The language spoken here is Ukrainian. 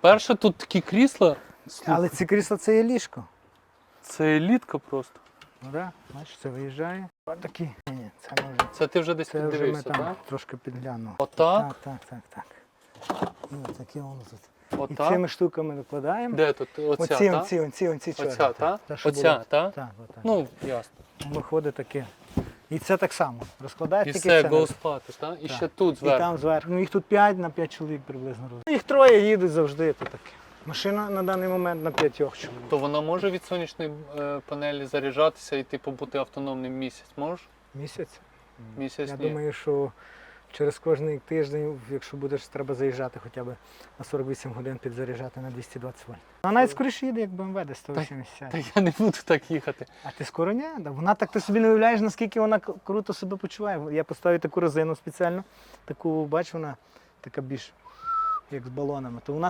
По-перше, тут такі крісла. Слухай, Але ці крісла це є ліжко. Це елітка просто. Ну да, бачиш, це виїжджає. Ось такі. Ні, ні, це може. Це ти вже десь Це вже ми піддивився, там так? трошки підглянули. Отак? Так, так, так, так. Ну, таке воно тут. І Отак? цими штуками викладаємо. Де тут? Оця, Оці, та? оці, оці, оці чорні. Оця, та? Та, що Оця, було. та? Так, отак. Ну, ясно. Виходить таке. І це так само. Розкладається І все, go спати, так? І Так. ще тут І зверху. там зверху. Ну їх тут 5 на 5 чоловік приблизно. роз- Ну, Їх троє їдуть завжди. То таке. Машина на даний момент на п'ятьох чоловік. То вона може від сонячної е, панелі заряджатися і типу бути автономним місяць? Можеш? Місяць. Місяць Я ні. думаю, що через кожний тиждень, якщо будеш, треба заїжджати хоча б на 48 годин підзаряджати на 220 вольт. Вона навіть скоріше їде, як BMW десь 180. Та я не буду так їхати. А ти скоро ні? Вона так ти собі не уявляєш, наскільки вона круто себе почуває. Я поставив таку резину спеціально, таку, бач, вона така більш як з балонами. То вона